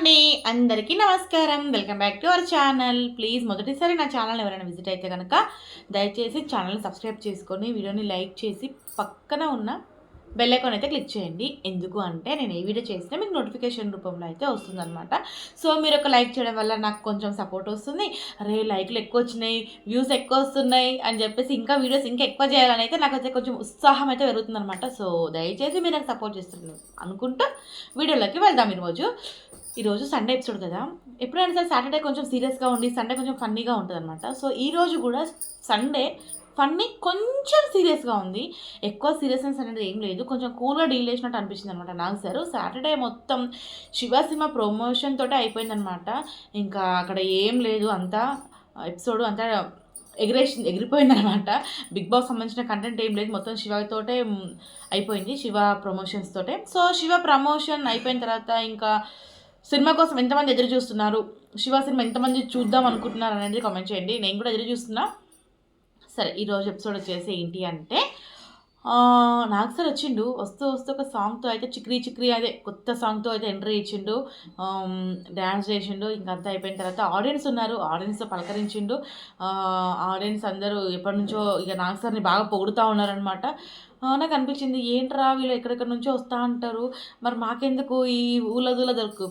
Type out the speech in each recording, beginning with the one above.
అండి. అందరికీ నమస్కారం. Welcome back to our channel. Please మొదటిసారి నా ఛానల్ ఎవరైనా విజిట్ అయితే కనుక దయచేసి ఛానల్ని సబ్స్క్రైబ్ చేసుకొని వీడియోని లైక్ చేసి పక్కన ఉన్న బెల్ అయితే క్లిక్ చేయండి. ఎందుకు అంటే నేను ఏ వీడియో చేసినా మీకు నోటిఫికేషన్ రూపంలో అయితే వస్తుందన్నమాట. సో మీరు ఒక లైక్ చేయడం వల్ల నాకు కొంచెం సపోర్ట్ వస్తుంది. అరే లైక్లు ఎక్కువ వచ్చినాయి వ్యూస్ ఎక్కువ వస్తున్నాయి అని చెప్పేసి ఇంకా వీడియోస్ ఇంకా ఎక్కువ చేయాలని అయితే నాకు అయితే కొంచెం ఉత్సాహం అయితే పెరుగుతుందన్నమాట. సో దయచేసి మీరు నాకు సపోర్ట్ చేస్తున్నారు అనుకుంటూ వీడియోలోకి వెళ్దాం ఈరోజు. ఈరోజు సండే ఎపిసోడ్ కదా. ఎప్పుడైనా సరే సాటర్డే కొంచెం సీరియస్గా ఉండి సండే కొంచెం ఫన్నీగా ఉంటుంది అనమాట సో ఈ రోజు కూడా సండే ఫన్నీ కొంచెం సీరియస్గా ఉంది. ఎక్కువ సీరియస్నెస్ అనేది ఏం లేదు. కొంచెం కూల్గా డీల్ చేసినట్టు అనిపించింది అనమాట నాకు సార్ సాటర్డే మొత్తం శివసింహ ప్రమోషన్ తోటే అయిపోయిందనమాట ఇంకా అక్కడ ఏం లేదు. అంతా ఎపిసోడ్ అంతా ఎగిరేసి ఎగిరిపోయిందనమాట బిగ్ బాస్ సంబంధించిన కంటెంట్ ఏం లేదు. మొత్తం శివతోటే అయిపోయింది. శివ ప్రమోషన్స్ తోటే. సో శివ ప్రమోషన్ అయిపోయిన తర్వాత ఇంకా సినిమా కోసం ఎంతమంది ఎదురు చూస్తున్నారు? శివ సినిమా ఎంతమంది చూద్దాం అనుకుంటున్నారు అనేది కామెంట్ చేయండి. నేను కూడా ఎదురు చూస్తున్నా. సరే ఈరోజు ఎపిసోడ్ వచ్చేసి ఏంటి అంటే నాకు సార్ వచ్చిండు. వస్తూ వస్తూ ఒక సాంగ్తో అయితే చిక్రీ చిక్రీ అదే కొత్త సాంగ్తో అయితే ఎంట్రీ ఇచ్చిండు. డ్యాన్స్ చేసిండు. ఇంకంతా అయిపోయిన తర్వాత ఆడియన్స్ ఉన్నారు. ఆడియన్స్ పలకరించిండు. ఆడియన్స్ అందరూ ఎప్పటి నుంచో ఇక నాగ్ సార్ని బాగా పొగుడుతూ ఉన్నారనమాట నాకు అనిపించింది ఏంట్రా వీళ్ళు ఎక్కడెక్కడి నుంచో వస్తూ అంటారు? మరి మాకెందుకు ఈ ఊళ్ళ దూల దొరకు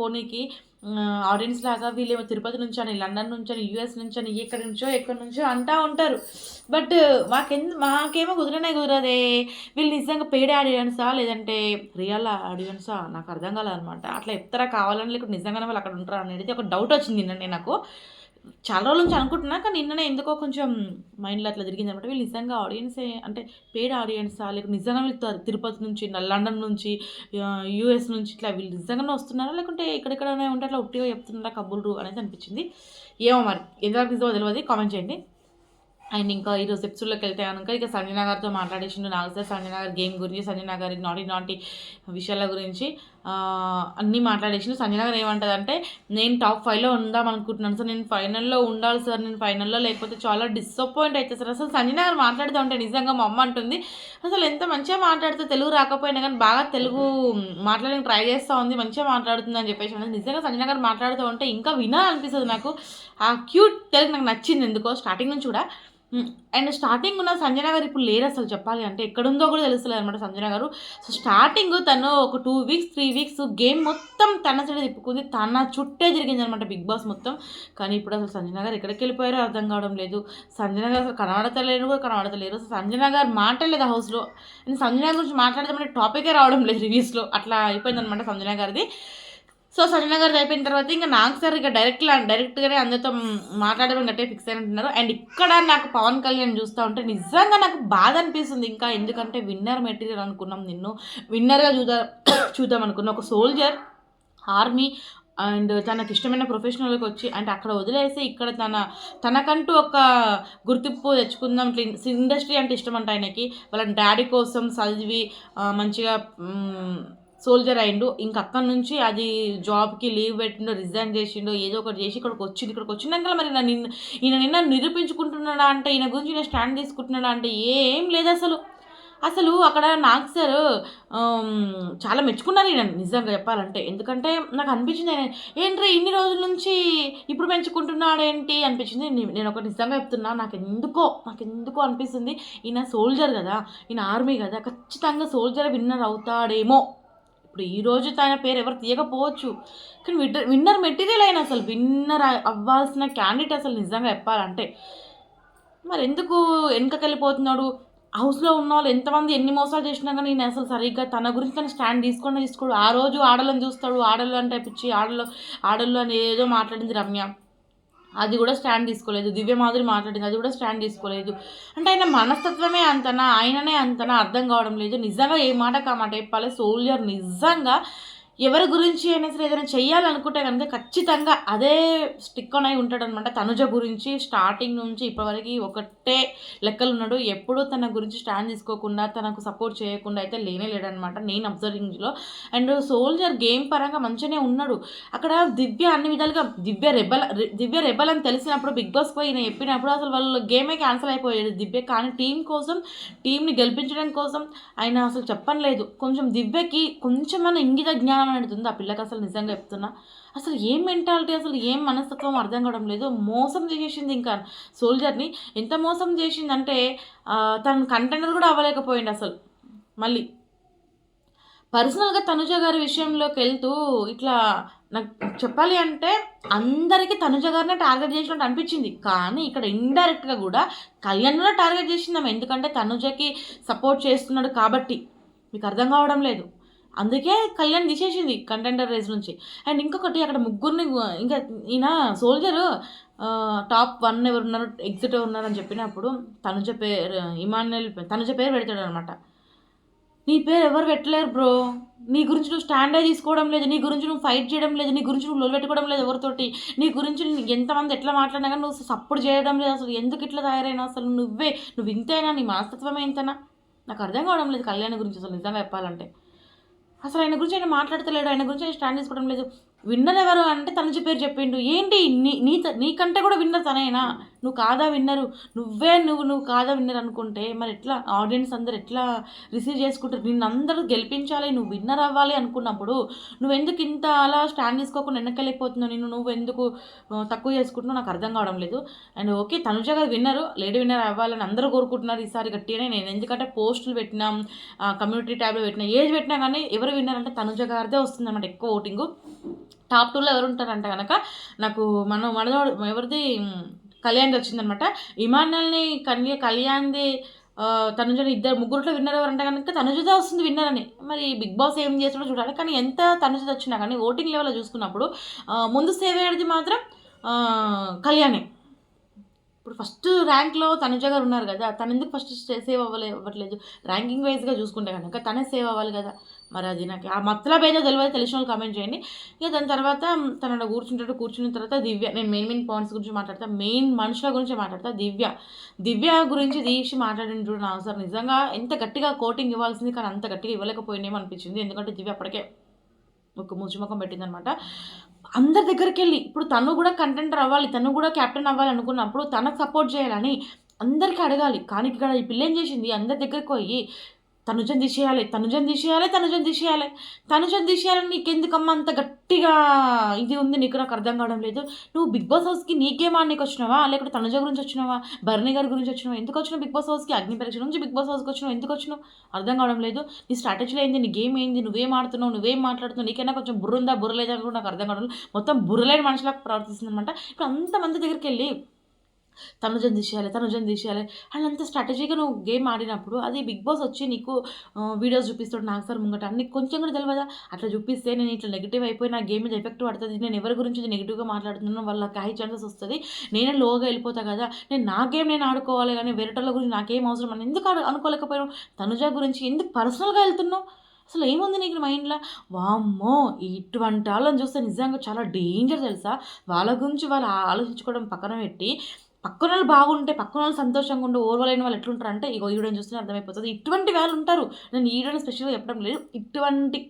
పోనీకి? ఆడియన్స్ లాగా వీళ్ళేమో తిరుపతి నుంచి అని లండన్ నుంచి అని యూఎస్ నుంచి అని ఎక్కడి నుంచో ఎక్కడి నుంచో అంటా ఉంటారు. బట్ మాకెందు మాకేమో కుదరనే కుదరదే. వీళ్ళు నిజంగా పెయిడ్ ఆడియన్సా? లేదంటే రియల్ ఆడియన్సా? నాకు అర్థం కాలేదన్నమాట అట్లా చెప్తారా? కావాలని లేకపోతే నిజంగానే వాళ్ళు అక్కడ ఉంటారా? అనేది ఒక డౌట్ వచ్చింది నిన్ననే నాకు. చాలా రోజుల నుంచి అనుకుంటున్నా కానీ నిన్ననే ఎందుకో కొంచెం మైండ్లో అట్లా తిరిగింది అనమాట వీళ్ళు నిజంగా ఆడియన్సే అంటే పేడ్ ఆడియన్సా లేకపోతే నిజంగా వీళ్ళు తిరుపతి నుంచి లండన్ నుంచి యూఎస్ నుంచి ఇట్లా వీళ్ళు నిజంగానే వస్తున్నారా? లేకుంటే ఇక్కడెక్కడనే ఉంటే అట్లా ఉట్టిగా చెప్తున్నారా కబుర్లు అనేది అనిపించింది. ఏమో మరి ఎంతవరకు నిజమో తెలియదు కామెంట్ చేయండి. అండ్ ఇంకా ఈరోజు ఎపిసోడ్లోకి వెళ్తే కనుక ఇక సంజయ్ నగర్తో మాట్లాడేసిండు నాకు సార్. సంజయ్ నగర్ గేమ్ గురించి సంజయ్ నగర్ నాటి నాటి విషయాల గురించి. అన్నీ మాట్లాడేసిండు. సంజనా గారు ఏమంటదంటే నేను టాప్ ఫైవ్లో ఉందాం అనుకుంటున్నాను సార్. నేను ఫైనల్లో ఉండాలి సార్. నేను ఫైనల్లో లేకపోతే చాలా డిసప్పాయింట్ అవుతుంది సార్. అసలు సంజనా గారు మాట్లాడుతూ ఉంటే నిజంగా మా అమ్మ అంటుంది అసలు ఎంత మంచిగా మాట్లాడుతూ తెలుగు రాకపోయినా కానీ బాగా తెలుగు మాట్లాడడానికి ట్రై చేస్తూ ఉంది. మంచిగా మాట్లాడుతుంది అని చెప్పేసి నిజంగా సంజనా గారు మాట్లాడుతూ ఉంటే ఇంకా వినాలనిపిస్తుంది నాకు. ఆ క్యూట్ తెలుగు నాకు నచ్చింది ఎందుకో స్టార్టింగ్ నుంచి కూడా. అండ్ స్టార్టింగ్ ఉన్న సంజన గారు ఇప్పుడు లేరు అసలు చెప్పాలి అంటే ఎక్కడుందో కూడా తెలుస్తలేదు అనమాట సంజన గారు సో స్టార్టింగ్ తను ఒక two weeks three weeks game మొత్తం తన సైడ్ తిప్పుకుంది. తన చుట్టే జరిగింది అనమాట బిగ్ బాస్ మొత్తం. కానీ ఇప్పుడు అసలు సంజన గారు ఎక్కడికి వెళ్ళిపోయారో అర్థం కావడం లేదు. సంజన గారు అసలు కనబడతలేరు కూడా కనబడతలేరు. అసలు సంజన గారు మాట్లాడలేదు హౌస్లో అండ్ సంజన గారి గురించి మాట్లాడదామంటే టాపికే రావడం లేదు రివ్యూస్లో అట్లా అయిపోయింది అనమాట సంజన గారిది సో సంజన గారిది అయిపోయిన తర్వాత ఇంకా నాకు సార్ ఇక డైరెక్ట్ డైరెక్ట్గానే అందరితో మాట్లాడడం గట్టే ఫిక్స్ అయినట్టున్నారు. అండ్ ఇక్కడ నాకు పవన్ కళ్యాణ్ చూస్తూ ఉంటే నిజంగా నాకు బాధ అనిపిస్తుంది. ఇంకా ఎందుకంటే విన్నర్ మెటీరియల్ అనుకున్నాం నిన్ను. విన్నర్గా చూద్దాం చూద్దాం అనుకున్నాం. ఒక సోల్జర్ ఆర్మీ అండ్ తనకి ఇష్టమైన ప్రొఫెషనల్కి వచ్చి అంటే అక్కడ వదిలేసి ఇక్కడ తన తనకంటూ ఒక గుర్తింపు తెచ్చుకుందాం. ఇట్లా ఇండస్ట్రీ అంటే ఇష్టం అంట ఆయనకి. వాళ్ళ డాడీ కోసం చదివి మంచిగా సోల్జర్ అయిండు. ఇంక అక్కడి నుంచి అది జాబ్కి లీవ్ పెట్టిండో రిజైన్ చేసిండో ఏదో ఒకటి చేసి ఇక్కడికి వచ్చింది ఇక్కడికి వచ్చినాక మరి నిన్న ఈయన నిన్న నిరూపించుకుంటున్నాడా అంటే ఈయన గురించి ఈయన స్టాండ్ తీసుకుంటున్నాడా అంటే ఏం లేదు అసలు. అసలు అక్కడ నాకు సార్ చాలా మెచ్చుకున్నారు ఈయన నిజంగా చెప్పాలంటే. ఎందుకంటే నాకు అనిపించింది ఏంట్రీ ఇన్ని రోజుల నుంచి ఇప్పుడు మెచ్చుకుంటున్నాడేంటి అనిపించింది. నేను ఒక నిజంగా చెప్తున్నా నాకు ఎందుకో నాకు ఎందుకో అనిపిస్తుంది. ఈయన సోల్జర్ కదా ఈయన ఆర్మీ కదా ఖచ్చితంగా సోల్జర్ విన్నర్ అవుతాడేమో. ఇప్పుడు ఈ రోజు తన పేరు ఎవరు తీయకపోవచ్చు. కానీ విన్నర్ విన్నర్ మెటీరియల్ అయిన అసలు విన్నర్ అవ్వాల్సిన క్యాండిడేట్ అసలు నిజంగా చెప్పాలంటే మరి ఎందుకు వెనకకెళ్ళిపోతున్నాడు? హౌస్లో ఉన్న వాళ్ళు ఎంతమంది ఎన్ని మోసాలు చేసినా కానీ నేను అసలు సరిగ్గా తన గురించి తను స్టాండ్ తీసుకొని తీసుకోడు. ఆ రోజు ఆడలను చూస్తాడు ఆడలు అంటే పిచ్చి ఆడలు ఆడలు అని ఏదో మాట్లాడింది రమ్య. అది కూడా స్టాండ్ తీసుకోలేదు. దివ్య మాధురి మాట్లాడింది అది కూడా స్టాండ్ తీసుకోలేదు. అంటే ఆయన మనస్తత్వమే అంతనా ఆయననే అంతనా అర్థం కావడం లేదు. నిజంగా ఏ మాట కామాట చెప్పాలి? సోల్జర్ నిజంగా ఎవరి గురించి అయినా సరే ఏదైనా చెయ్యాలనుకుంటే కనుక ఖచ్చితంగా అదే స్టిక్ అని అయి ఉంటాడు అనమాట తనుజ గురించి స్టార్టింగ్ నుంచి ఇప్పటివరకు ఒకటే లెక్కలు ఉన్నాడు. ఎప్పుడూ తన గురించి స్టాండ్ తీసుకోకుండా తనకు సపోర్ట్ చేయకుండా అయితే లేనే లేడనమాట నేను అబ్జర్వింగ్లో అండ్ సోల్జర్ గేమ్ పరంగా మంచిగానే ఉన్నాడు. అక్కడ దివ్య అన్ని విధాలుగా దివ్య రెబల్ దివ్య రెబల్ అని తెలిసినప్పుడు బిగ్ బాస్ పోయి నేను చెప్పినప్పుడు అసలు వాళ్ళు గేమే క్యాన్సిల్ అయిపోయాడు దివ్య. కానీ టీం కోసం టీంని గెలిపించడం కోసం ఆయన అసలు చెప్పనలేదు. కొంచెం దివ్యకి కొంచెం మన ఇంగిత జ్ఞానం అనేది ఉంది. ఆ పిల్లకి అసలు నిజంగా చెప్తున్నా. అసలు ఏం మెంటాలిటీ అసలు ఏం మనస్తత్వం అర్థం కావడం లేదు. మోసం చేసేసింది ఇంకా సోల్జర్ని. ఎంత మోసం చేసిందంటే ఆ, తను కంటైనర్ కూడా అవ్వలేకపోయింది అసలు. మళ్ళీ పర్సనల్గా తనుజ గారి విషయంలోకి వెళ్తూ ఇట్లా నాకు చెప్పాలి అంటే అందరికీ తనుజ గారినే టార్గెట్ చేసినట్టు అనిపించింది. కానీ ఇక్కడ ఇండైరెక్ట్గా కూడా కళ్యాణ్ కూడా టార్గెట్ చేసిందాం ఎందుకంటే తనుజకి సపోర్ట్ చేస్తున్నాడు కాబట్టి. మీకు అర్థం కావడం లేదు. అందుకే కళ్యాణ్ తీసేసింది కంటెండర్ రేస్ నుంచి. అండ్ ఇంకొకటి అక్కడ ముగ్గురిని ఇంకా ఈయన సోల్జర్ టాప్ వన్ ఎవరు ఉన్నారు ఎగ్జిట్ ఉన్నారు అని చెప్పినప్పుడు తనుజ పేరు ఇమాన్యుల్ తనుజ పేరు పెడతాడు అనమాట నీ పేరు ఎవరు పెట్టలేరు బ్రో నీ గురించి నువ్వు స్టాండే తీసుకోవడం లేదు. నీ గురించి నువ్వు ఫైట్ చేయడం లేదు. నీ గురించి నువ్వు పెట్టుకోవడం లేదు ఎవరితోటి. నీ గురించి ఎంతమంది ఎట్లా మాట్లాడినా కానీ నువ్వు సపోర్ట్ చేయడం లేదు. అసలు ఎందుకు ఇట్లా తయారైనా? అసలు నువ్వే నువ్వు ఇంతేనా నీ మనస్తత్వమే ఇంతనా? నాకు అర్థం కావడం లేదు కళ్యాణ్ గురించి అసలు నిజంగా చెప్పాలంటే. అసలు ఆయన గురించి ఆయన మాట్లాడతలేడు ఆయన గురించి ఆయన స్టాండ్ తీసుకోవడం లేదు. విన్నర్ ఎవరు అంటే తనుజ పేరు చెప్పిండు. ఏంటి? నీ నీ నీకంటే కూడా విన్నర్ తనేనా? నువ్వు కాదా విన్నరు? నువ్వే నువ్వు నువ్వు కాదా విన్నర్ అనుకుంటే మరి ఎట్లా? ఆడియన్స్ అందరు ఎట్లా రిసీవ్ చేసుకుంటారు? నిన్ను అందరూ గెలిపించాలి నువ్వు విన్నర్ అవ్వాలి అనుకున్నప్పుడు నువ్వు ఎందుకు ఇంత అలా స్టాండ్ తీసుకోకుండా వెనకెళ్ళిపోతున్నావు నిన్ను నువ్వు ఎందుకు తక్కువ చేసుకుంటున్నావు? నాకు అర్థం కావడం లేదు. అండ్ ఓకే తనుజ గారు విన్నరు లేడీ విన్నర్ అవ్వాలని అందరూ కోరుకుంటున్నారు ఈసారి గట్టిగానే. నేను ఎందుకంటే పోస్టులు పెట్టినాం కమ్యూనిటీ ట్యాబ్లో పెట్టినా ఏజ్ పెట్టినా కానీ ఎవరు విన్నర్ అంటే తనుజ గారిదే వస్తుంది అనమాట ఎక్కువ ఓటింగు. టాప్ టూలో ఎవరు ఉంటారంటే కనుక నాకు మనం మనదోడు ఎవరిది కళ్యాణ్ది వచ్చిందనమాట ఇమాన్యుల్ని కన్య కళ్యాణ్ది తనుజ ఇద్దరు ముగ్గురులో విన్నర్ ఎవరంటే కనుక తనుజదే వస్తుంది విన్నర్ అని. మరి బిగ్ బాస్ ఏం చేస్తాడో చూడాలి. కానీ ఎంత తనుజది వచ్చినా కానీ ఓటింగ్ లెవెల్లో చూసుకున్నప్పుడు ముందు సేవ్ అయ్యేది మాత్రం కళ్యాణే. ఇప్పుడు ఫస్ట్ ర్యాంక్లో తనుజ గారు ఉన్నారు కదా తను ఎందుకు ఫస్ట్ సేవ్ అవ్వలే అవ్వట్లేదు? ర్యాంకింగ్ వైజ్గా చూసుకుంటే కనుక తనే సేవ్ అవ్వాలి కదా. మరి అది నాకు ఆ మతలబ్ ఏదో తెలియదు తెలిసిన వాళ్ళు కామెంట్ చేయండి. ఇక దాని తర్వాత తను కూర్చుంటాడు కూర్చున్న తర్వాత దివ్య నేను మెయిన్ మెయిన్ పాయింట్స్ గురించి మాట్లాడతా మెయిన్ మనుషుల గురించి మాట్లాడతా దివ్య. దివ్య గురించి తీసి మాట్లాడిన చూడు నా అవసరం నిజంగా ఎంత గట్టిగా కోటింగ్ ఇవ్వాల్సింది కానీ అంత గట్టిగా ఇవ్వలేకపోయినేమో అనిపించింది. ఎందుకంటే దివ్య అప్పటికే ఒక ముచ్చుముఖం పెట్టిందనమాట. అందరి దగ్గరికి వెళ్ళి ఇప్పుడు తను కూడా కంటెంటర్ అవ్వాలి తను కూడా క్యాప్టెన్ అవ్వాలి అనుకున్నప్పుడు తనకు సపోర్ట్ చేయాలని అందరికీ అడగాలి. కానీ ఇక్కడ ఈ పిల్ల ఏం చేసింది? అందరి దగ్గరికి పోయి తనుజం తీసేయాలి తనుజం తీసేయాలి తనుజం తీసేయాలి. తనుజం తీసేయాలని నీకెందుకమ్మా అంత గట్టిగా ఇది ఉంది నీకు నాకు అర్థం కావడం లేదు. నువ్వు బిగ్ బాస్ హౌస్కి నీకేమా నీకు వచ్చినావా? లేకపోతే తనుజ గురించి వచ్చినావా? భరణి గారి గురించి వచ్చినావా? ఎందుకు వచ్చినావు బిగ్ బాస్ హౌస్కి? అగ్ని పరీక్ష నుంచి బిగ్ బాస్ హౌస్కి వచ్చినావు? ఎందుకు వచ్చినావు? అర్థం కావడం లేదు. నీ స్ట్రాటజీలో ఏంది? నీ గేమ్ ఏంది? నువ్వేం ఆడుతున్నావు? నువ్వేం మాట్లాడుతున్నావు? నీకైనా కొంచెం బుర్రుందా బుర్రలేదా బుర్ర లేదా కూడా నాకు అర్థం కావడం మొత్తం బుర్రలేని మనుషులకు ప్రవర్తిస్తుంది అనమాట ఇప్పుడు అంతమంది దగ్గరికి వెళ్ళి తనుజం తీసేయాలి తనుజం తీసేయాలి. అండ్ అంత స్ట్రాటజీగా నువ్వు గేమ్ ఆడినప్పుడు అది బిగ్ బాస్ వచ్చి నీకు వీడియోస్ చూపిస్తాడు నాకు సార్ ముంగట. అన్ని కొంచెం కూడా తెలియదా అట్లా చూపిస్తే నేను ఇట్లా నెగిటివ్ అయిపోయి నా గేమ్ మీద ఎఫెక్ట్ పడుతుంది. నేను ఎవరి గురించి నెగిటివ్గా మాట్లాడుతున్నాను వాళ్ళకి హై ఛాన్సెస్ వస్తుంది. నేనే లోగా వెళ్ళిపోతా కదా. నేను నా గేమ్ నేను ఆడుకోవాలి కానీ వేరేటోళ్ళ గురించి నాకేం అవసరం అని ఎందుకు అనుకోలేకపోయాను తనుజ గురించి ఎందుకు పర్సనల్గా వెళ్తున్నావు? అసలు ఏముంది నీకు మైండ్లో వామ్మో ఇటువంటి వాళ్ళని చూస్తే నిజంగా చాలా డేంజర్ తెలుసా? వాళ్ళ గురించి వాళ్ళు ఆలోచించుకోవడం పక్కన పెట్టి పక్కన వాళ్ళు బాగుంటే పక్కన వాళ్ళు సంతోషంగా ఉండి ఓర్వలేని వాళ్ళు ఎట్లుంటారు అంటే ఇగో ఈడని చూస్తే అర్థమైపోతుంది. ఇటువంటి వాళ్ళు ఉంటారు. నేను ఈడని స్పెషల్గా చెప్పడం లేదు. ఇటువంటి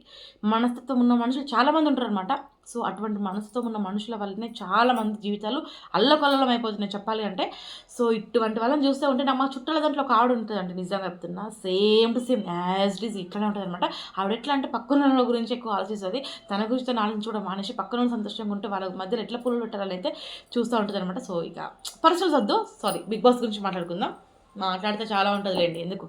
మనస్తత్వం ఉన్న మనుషులు చాలామంది ఉంటారు అనమాట సో అటువంటి మనసుతో ఉన్న మనుషుల వల్లనే చాలా మంది జీవితాలు అల్లకొల్లలం అయిపోతున్నాయి చెప్పాలి అంటే. సో ఇటువంటి వాళ్ళని చూస్తే ఉంటే నా మా చుట్టాల దాంట్లో ఒక ఆవిడ ఉంటుందండి నిజంగా చెప్తున్నా. Same to same as it ఇట్లానే ఇట్లనే ఉంటుంది అనమాట ఆవిడ ఎట్లా అంటే పక్కన వాళ్ళ గురించి ఎక్కువ ఆలోచిస్తుంది. తన గురించి తను ఆలోచించుకోవడం మానేసి పక్కన సంతోషంగా ఉంటే వాళ్ళ మధ్యలో ఎట్లా పుల్లలు పెట్టాలని అయితే చూస్తూ ఉంటుంది అనమాట సో ఇక పర్సనల్స్ వద్దు సారీ బిగ్ బాస్ గురించి మాట్లాడుకుందాం. మాట్లాడితే చాలా ఉంటుందిలేండి ఎందుకు?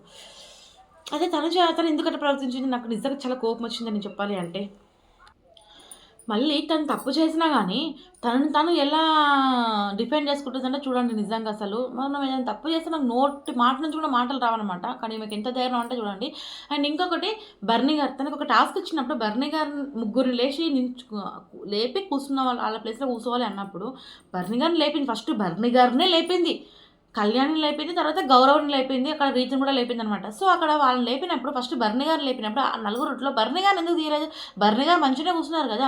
అదే తను చే- తను ఎందుకంటే ప్రవర్తించింది? నాకు నిజంగా చాలా కోపం వచ్చిందని చెప్పాలి అంటే. మళ్ళీ తను తప్పు చేసినా కానీ తనను తను ఎలా డిఫెండ్ చేసుకుంటుందంటే చూడండి నిజంగా అసలు. మనం ఏదైనా తప్పు చేస్తే నాకు నోటి మాట నుంచి కూడా మాటలు రావన్నమాట కానీ మీకు ఎంత ధైర్యం అంటే చూడండి. అండ్ ఇంకొకటి బర్నీ గారు తనకు ఒక టాస్క్ ఇచ్చినప్పుడు బర్నీ గారు ముగ్గురిని లేచి నించు లేపి కూర్చున్న వాళ్ళ వాళ్ళ ప్లేస్లో కూర్చోవాలి అన్నప్పుడు బర్నీ గారిని లేపింది. ఫస్ట్ బర్నీ గారినే లేపింది. కళ్యాణ్ని లేపింది తర్వాత గౌరవం లేపింది అక్కడ రీతిని కూడా లేపింది అనమాట సో అక్కడ వాళ్ళని లేపినప్పుడు ఫస్ట్ బర్నీ గారిని లేపినప్పుడు ఆ నలుగురుట్లో బర్నీ గారిని ఎందుకు తీయలేదు? బర్నీ గారు మంచిగా కూర్చున్నారు కదా.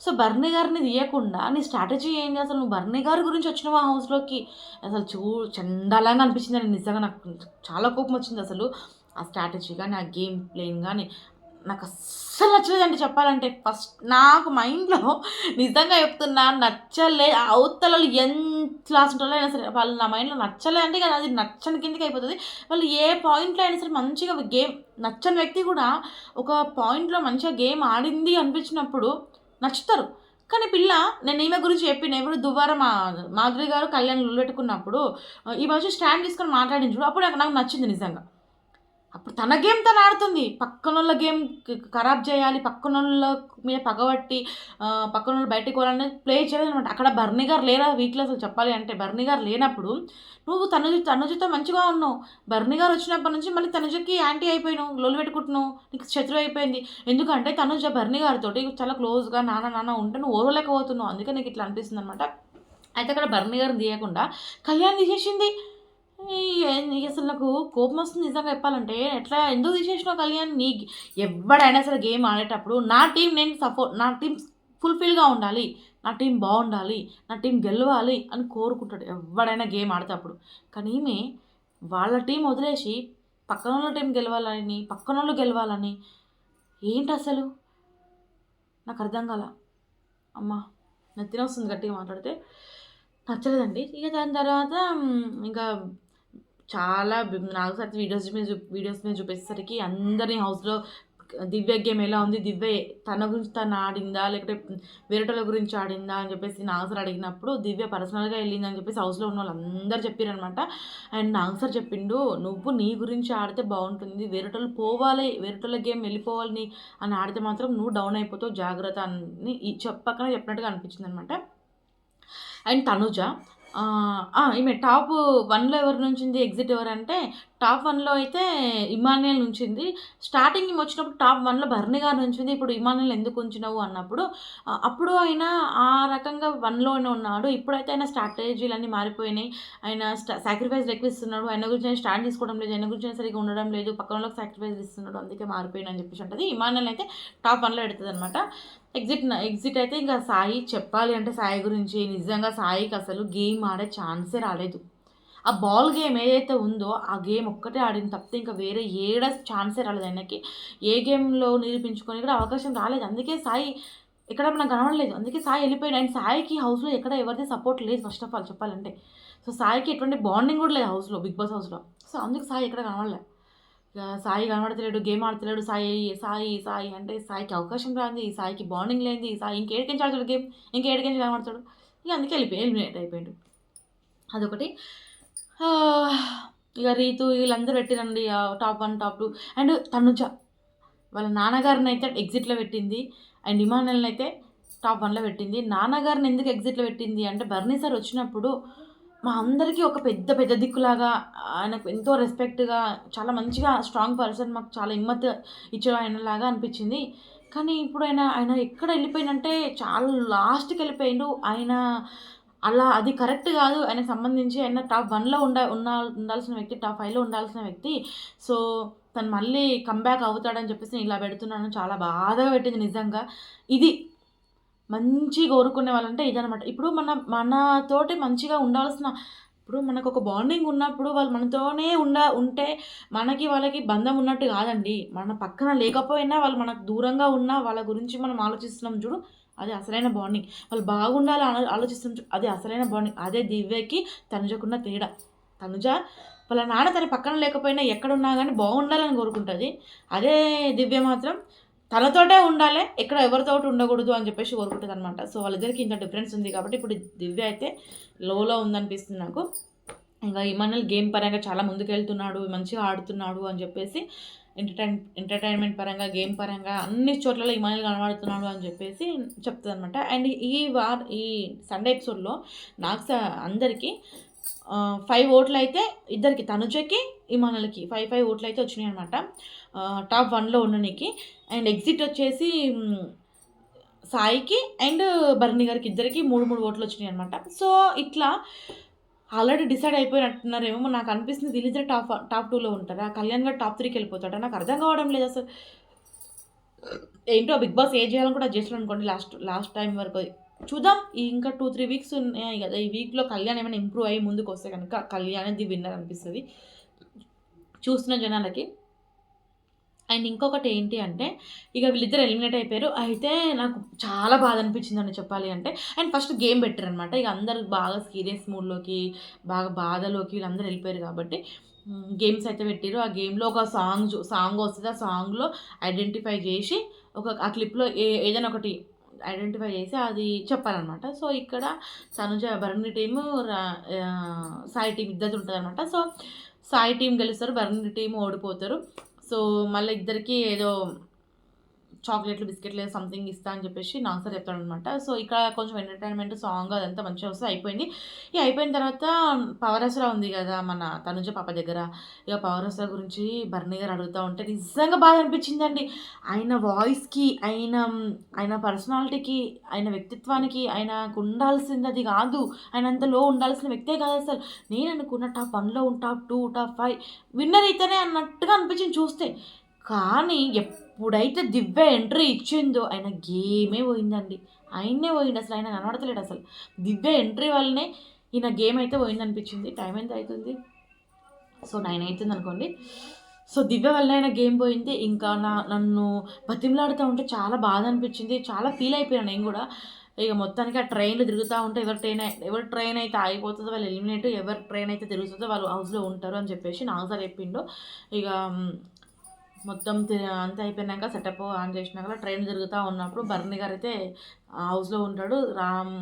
సో బర్నీ గారిని తీయకుండా నీ స్ట్రాటజీ ఏంటి? అసలు నువ్వు బర్నీ గారి గురించి వచ్చినావు ఆ హౌస్లోకి? అసలు చూ చండాలంగా అనిపించింది అని నిజంగా నాకు చాలా కోపం వచ్చింది అసలు. ఆ స్ట్రాటజీ కానీ ఆ గేమ్ ప్లేయింగ్ కానీ నాకు అస్సలు నచ్చలేదండి చెప్పాలంటే. ఫస్ట్ నాకు మైండ్లో నిజంగా చెప్తున్నా నచ్చలే అవతల ఎంత క్లాస్ ఉంటారో అయినా సరే వాళ్ళు నా మైండ్లో నచ్చలే అంటే కదా అది నచ్చని కిందకి అయిపోతుంది. వాళ్ళు ఏ పాయింట్లో అయినా సరే మంచిగా గేమ్ నచ్చని వ్యక్తి కూడా ఒక పాయింట్లో మంచిగా గేమ్ ఆడింది అనిపించినప్పుడు నచ్చుతారు. కానీ పిల్ల నేను ఈమె గురించి చెప్పిన ఇప్పుడు దువ్వారా మా మాధురి గారు కళ్యాణ్ పెట్టుకున్నప్పుడు ఈ మధ్య స్టాండ్ తీసుకొని మాట్లాడించుడు అప్పుడు నాకు నాకు నచ్చింది నిజంగా. అప్పుడు తన గేమ్ తను ఆడుతుంది. పక్కన వాళ్ళ గేమ్ ఖరాబ్ చేయాలి పక్కన వాళ్ళ మీద పగబట్టి పక్కనోళ్ళు బయటకు పోవాలని ప్లే చేయలేదు అనమాట అక్కడ బర్నీ గారు లేరా వీక్లో అసలు చెప్పాలి అంటే బర్నీ గారు లేనప్పుడు నువ్వు తన తనుజతో మంచిగా ఉన్నావు. బర్నీ గారు వచ్చినప్పటి నుంచి మళ్ళీ తనుజకి యాంటీ అయిపోయినావు లోలు పెట్టుకుంటున్నావు నీకు శత్రువు అయిపోయింది. ఎందుకంటే తనుజ బర్నీ గారితో చాలా క్లోజ్గా నాన్న నాన్న ఉంటే నువ్వు ఓరలేకపోతున్నావు అందుకే నీకు ఇట్లా అనిపిస్తుంది అనమాట అయితే అక్కడ బర్నీ గారిని తీయకుండా కళ్యాణ్ తీసేసింది. అసలు నాకు కోపం వస్తుంది నిజంగా చెప్పాలంటే. ఎట్లా ఎందుకు తీసేసినావు కళ్యాణ్? నీ ఎవడైనా సరే గేమ్ ఆడేటప్పుడు నా టీం నేను సపోర్ట్ నా టీం ఫుల్ఫిల్గా ఉండాలి. నా టీం బాగుండాలి. నా టీం గెలవాలి అని కోరుకుంటాడు ఎవడైనా గేమ్ ఆడేటప్పుడు. కానీ ఈమె వాళ్ళ టీం వదిలేసి పక్కన వాళ్ళ టీం గెలవాలని పక్కన వాళ్ళు గెలవాలని ఏంటి అసలు? నాకు అర్థం కాల. అమ్మా నెత్తిన వస్తుంది గట్టిగా మాట్లాడితే. నచ్చలేదండి. ఇక దాని తర్వాత ఇంకా చాలా నాగసారి వీడియోస్ మీద వీడియోస్ మీద చూపేసరికి అందరినీ హౌస్లో దివ్య గేమ్ ఎలా ఉంది? దివ్య తన గురించి తను ఆడిందా? లేకపోతే వేరేటోళ్ళ గురించి ఆడిందా? అని చెప్పేసి నాగసర్ అడిగినప్పుడు దివ్య పర్సనల్గా వెళ్ళింది అని చెప్పేసి హౌస్లో ఉన్న వాళ్ళందరూ చెప్పారనమాట అండ్ నాగసర్ చెప్పిండు నువ్వు నీ గురించి ఆడితే బాగుంటుంది. వేరేటోళ్ళు పోవాలి. వేరేటోళ్ళ గేమ్ వెళ్ళిపోవాలి అని ఆడితే మాత్రం నువ్వు డౌన్ అయిపోతావు జాగ్రత్త అని చెప్పకనే చెప్పినట్టుగా అనిపించింది అనమాట అండ్ తనుజ ఈమె టాప్ వన్లో ఎవరి నుంచి ఉంది ఎగ్జిట్ ఎవరు అంటే టాప్ వన్లో అయితే ఇమానియల్ ఉంచింది. స్టార్టింగ్ వచ్చినప్పుడు టాప్ వన్లో భరణి గారు ఉంచింది. ఇప్పుడు ఇమానియల్ ఎందుకు ఉంచినావు అన్నప్పుడు అప్పుడు ఆయన ఆ రకంగా వన్లోనే ఉన్నాడు. ఇప్పుడైతే ఆయన స్ట్రాటజీలు అన్నీ మారిపోయినాయి. ఆయన సాక్రిఫైస్ ఇస్తున్నాడు ఆయన గురించి ఆయన స్టాండ్ తీసుకోవడం లేదు. ఆయన గురించి సరిగ్గా ఉండడం లేదు. పక్కన సాక్రిఫైస్ ఇస్తున్నాడు. అందుకే మారిపోయిన అని చెప్పేసి ఉంటుంది ఇమానియల్ అయితే టాప్ వన్లో పెడుతుంది అనమాట ఎగ్జిట్ ఎగ్జిట్ అయితే ఇంకా సాయి చెప్పాలి అంటే సాయి గురించి. నిజంగా సాయికి అసలు గేమ్ ఆడే ఛాన్సే రాలేదు. ఆ బాల్ గేమ్ ఏదైతే ఉందో ఆ గేమ్ ఒక్కటే ఆడింది తప్పితే ఇంకా వేరే ఏడ ఛాన్సే రాలేదు ఆయనకి. ఏ గేమ్లో నిరూపించుకొని కూడా అవకాశం రాలేదు. అందుకే సాయి ఎక్కడ మనకు కనవడలేదు అందుకే సాయి వెళ్ళిపోయాడు. అండ్ సాయికి హౌస్లో ఎక్కడ ఎవరిది సపోర్ట్ లేదు ఫస్ట్ ఆఫ్ ఆల్ చెప్పాలంటే. సో సాయికి ఎటువంటి బాండింగ్ కూడా లేదు హౌస్లో బిగ్ బాస్ హౌస్లో సో అందుకు సాయి ఎక్కడ కనవడలేదు సాయి కనబడతలేడు గేమ్ ఆడతలేడు. సాయి సాయి సాయి అంటే సాయికి అవకాశం రాంది. సాయికి బాండింగ్ లేనిది. సాయి ఇంకేడికించి ఆడతాడు గేమ్ ఇంకేడికించి కనబడతాడు ఇక అందుకే వెళ్ళిపోయి ఎలిమినేట్ అయిపోయాడు. అదొకటి. ఇక రీతు వీళ్ళందరూ పెట్టిరండి top one top two. And Tanuja వాళ్ళ నాన్నగారిని అయితే ఎగ్జిట్లో పెట్టింది. అండ్ ఇమానల్ని అయితే టాప్ వన్లో పెట్టింది. నాన్నగారిని ఎందుకు ఎగ్జిట్లో పెట్టింది అంటే బర్నీ సార్ వచ్చినప్పుడు మా అందరికీ ఒక పెద్ద పెద్ద దిక్కులాగా ఆయనకు ఎంతో రెస్పెక్ట్గా చాలా మంచిగా స్ట్రాంగ్ పర్సన్ మాకు చాలా హిమ్మత్ ఇచ్చే ఆయనలాగా అనిపించింది. కానీ ఇప్పుడు ఆయన ఆయన ఎక్కడ వెళ్ళిపోయినంటే చాలా లాస్ట్కి వెళ్ళిపోయిండు. ఆయన అలా అది కరెక్ట్ కాదు. ఆయనకు సంబంధించి ఆయన టాప్ వన్లో ఉండ ఉన్నా ఉండాల్సిన వ్యక్తి టాప్ ఫైవ్లో ఉండాల్సిన వ్యక్తి. సో తను మళ్ళీ కంబ్యాక్ అవుతాడని చెప్పేసి ఇలా పెడుతున్నాను. చాలా బాధగా పెట్టింది నిజంగా. ఇది మంచి కోరుకునే వాళ్ళంటే ఇదనమాట ఇప్పుడు మన మనతోటి మంచిగా ఉండాల్సిన ఇప్పుడు మనకు ఒక బాండింగ్ ఉన్నప్పుడు వాళ్ళు మనతోనే ఉండ ఉంటే మనకి వాళ్ళకి బంధం ఉన్నట్టు కాదండి. మన పక్కన లేకపోయినా వాళ్ళు మనకు దూరంగా ఉన్నా వాళ్ళ గురించి మనం ఆలోచిస్తున్నాం చూడు. అది అసలైన బాండింగ్ వాళ్ళు బాగుండాలి ఆలోచిస్తున్నాం అది అసలైన బాండింగ్ అదే దివ్యకి తనుజకున్న తేడా. తనుజ వాళ్ళ నాన్న తన పక్కన లేకపోయినా ఎక్కడున్నా కానీ బాగుండాలని కోరుకుంటుంది. అదే దివ్య మాత్రం తనతోటే ఉండాలి ఎక్కడ ఎవరితోటి ఉండకూడదు అని చెప్పేసి కోరుకుంటుంది అనమాట సో వాళ్ళిద్దరికి ఇంత డిఫరెన్స్ ఉంది కాబట్టి ఇప్పుడు దివ్య అయితే లోలో ఉందనిపిస్తుంది నాకు. ఇంకా ఇమానల్ గేమ్ పరంగా చాలా ముందుకెళ్తున్నాడు మంచిగా ఆడుతున్నాడు అని చెప్పేసి ఎంటర్టైన్ ఎంటర్టైన్మెంట్ పరంగా గేమ్ పరంగా అన్ని చోట్లలో ఇమానులు కనబడుతున్నాడు అని చెప్పేసి చెప్తుంది అనమాట అండ్ ఈ వార్ ఈ సండే ఎపిసోడ్లో నాకు అందరికీ ఫైవ్ ఓట్లు అయితే ఇద్దరికి తనుజకి ఇమానులకి ఫైవ్ ఫైవ్ ఓట్లు అయితే వచ్చినాయి అనమాట టాప్ వన్లో ఉండడానికి అండ్ ఎగ్జిట్ వచ్చేసి సాయికి అండ్ భరణి గారికి ఇద్దరికి మూడు మూడు ఓట్లు వచ్చినాయి అనమాట సో ఇట్లా ఆల్రెడీ డిసైడ్ అయిపోయినట్టున్నారేమో నాకు అనిపిస్తుంది వీళ్ళిద్దరు టాప్ టాప్ టూలో ఉంటారా. కళ్యాణ్ గారు టాప్ త్రీకి వెళ్ళిపోతాడా. నాకు అర్థం కావడం లేదు అసలు. ఏంటో బిగ్ బాస్ ఏ చేయాలని కూడా చేస్తాను అనుకోండి. లాస్ట్ లాస్ట్ టైం వరకు. చూద్దాం. ఇంకా టూ త్రీ వీక్స్ ఉన్నాయి కదా. ఈ వీక్లో కళ్యాణ్ ఏమైనా ఇంప్రూవ్ అయ్యి ముందుకు వస్తే కనుక కళ్యాణ్ ది విన్నర్ అనిపిస్తుంది. చూస్తున్న జనాలకి. అండ్ ఇంకొకటి ఏంటి అంటే ఇక వీళ్ళిద్దరు ఎలిమినేట్ అయిపోయారు. అయితే నాకు చాలా బాధ అనిపించింది అని చెప్పాలి అంటే అండ్ ఫస్ట్ గేమ్ పెట్టారు అనమాట ఇక అందరు బాగా సీరియస్ మూడ్లోకి బాగా బాధలోకి వీళ్ళందరూ వెళ్ళిపోయారు కాబట్టి గేమ్స్ అయితే పెట్టారు ఆ గేమ్లో ఒక సాంగ్ సాంగ్ వస్తుంది. ఆ సాంగ్లో ఐడెంటిఫై చేసి ఒక ఆ క్లిప్లో ఏ ఏదైనా ఒకటి ఐడెంటిఫై చేసి అది చెప్పాలన్నమాట. సో ఇక్కడ తనుజ భరణి టీము సాయి టీం ఇద్దరు ఉంటుంది అనమాట సో సాయి టీం గెలుస్తారు భరణి టీం ఓడిపోతారు. సో మళ్ళీ ఇద్దరికి ఏదో చాక్లెట్లు బిస్కెట్లు సంథింగ్ ఇస్తా అని చెప్పేసి నాకు సార్ చెప్తాడు అనమాట సో ఇక్కడ కొంచెం ఎంటర్టైన్మెంట్ సాంగ్ అదంతా మంచిగా వస్తే అయిపోయింది. ఇక అయిపోయిన తర్వాత పవరసరా ఉంది కదా మన తనుజ పాప దగ్గర. ఇక పవరసరా గురించి భరణి గారు అడుగుతూ ఉంటే నిజంగా బాధ అనిపించిందండి. ఆయన వాయిస్కి ఆయన ఆయన పర్సనాలిటీకి ఆయన వ్యక్తిత్వానికి ఆయనకు ఉండాల్సింది అది కాదు. ఆయన అంతలో ఉండాల్సిన వ్యక్తే కాదు అసలు. నేను అనుకున్న టాప్ వన్లో top two top five winner అయితేనే అన్నట్టుగా అనిపించింది చూస్తే. కానీ ఎప్పుడైతే దివ్య ఎంట్రీ ఇచ్చిందో ఆయన గేమే పోయిందండి. ఆయన్నే పోయింది అసలు ఆయన కనబడతలేడు అసలు. దివ్య ఎంట్రీ వల్లనే ఈయన గేమ్ అయితే పోయింది అనిపించింది టైం ఎంత అవుతుంది? సో నైన్ అవుతుంది అనుకోండి సో దివ్య వల్ల ఆయన గేమ్ పోయింది. ఇంకా నా నన్ను బతిమలాడుతూ ఉంటే చాలా బాధ అనిపించింది చాలా ఫీల్ అయిపోయాను నేను కూడా. ఇక మొత్తానికి ఆ ట్రైన్లు తిరుగుతూ ఉంటే ఎవరు ట్రైన్ అయి- ఎవరు ట్రైన్ అయితే ఆగిపోతుందో వాళ్ళు ఎలిమినేట్ ఎవరు ట్రైన్ అయితే తిరుగుతుందో వాళ్ళు హౌస్లో ఉంటారు అని చెప్పేసి నాకు సార్ చెప్పిండు. ఇక మొత్తం అంత అంతా అయిపోయినాక సెటప్ ఆన్ చేసినాక ట్రైన్ జరుగుతూ ఉన్నప్పుడు భరణి గారు అయితే హౌస్లో ఉంటాడు. రామ్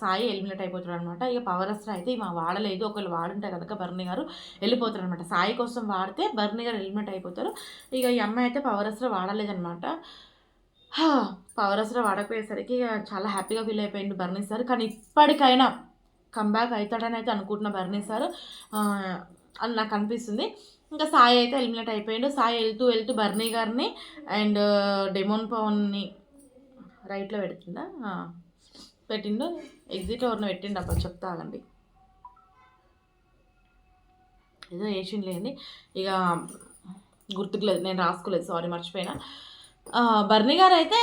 సాయి ఎలిమినేట్ అయిపోతాడు అనమాట ఇక పవర్ అస్త్ర అయితే మా వాడలేదు. ఒకవేళ వాడుంటే కనుక భరణి గారు వెళ్ళిపోతారు అనమాట సాయి కోసం వాడితే భరణి గారు ఎలిమినేట్ అయిపోతారు. ఇక ఈ అమ్మాయి అయితే పవర్ అస్త్ర వాడలేదనమాట పవర్ అస్త్ర వాడకపోయేసరికి ఇక చాలా హ్యాపీగా ఫీల్ అయిపోయింది భరణి సార్. కానీ ఇప్పటికైనా కంబ్యాక్ అవుతాడని అయితే అనుకుంటున్న భరణి సార్ అని నాకు అనిపిస్తుంది. ఇంకా సాయి అయితే ఎలిమినేట్ అయిపోయాడు. సాయి వెళ్తూ వెళ్తూ బర్నీ గారిని అండ్ డెమోన్ పవన్ని రైట్లో పెడుతుందా? పెట్టిండు. ఎగ్జిట్ ఎవరిని పెట్టిండు. అప్పుడు చెప్తా ఆగండి. ఏదో వేసిండు లేండి. ఇక గుర్తుకులేదు నేను రాసుకోలేదు. సారీ మర్చిపోయినా. బర్నీ గారు అయితే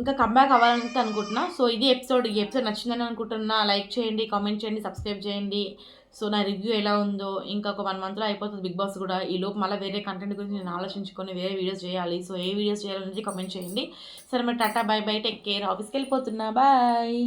ఇంకా కంబ్యాక్ అవ్వాలని అనుకుంటున్నా. సో ఇది ఎపిసోడ్ ఈ ఎపిసోడ్ నచ్చిందని అనుకుంటున్నా. లైక్ చేయండి కామెంట్ చేయండి సబ్స్క్రైబ్ చేయండి. సో నా రివ్యూ ఎలా ఉందో ఇంకా ఒక వన్ మంత్లో అయిపోతుంది బిగ్ బాస్ కూడా. ఈ లోపు మళ్ళీ వేరే కంటెంట్ గురించి నేను ఆలోచించుకొని వేరే వీడియోస్ చేయాలి. సో ఏ వీడియోస్ చేయాలనేది కమెంట్ చేయండి. సరే మరి tata bye bye take care ఆఫీస్కి వెళ్ళిపోతున్నా. బాయ్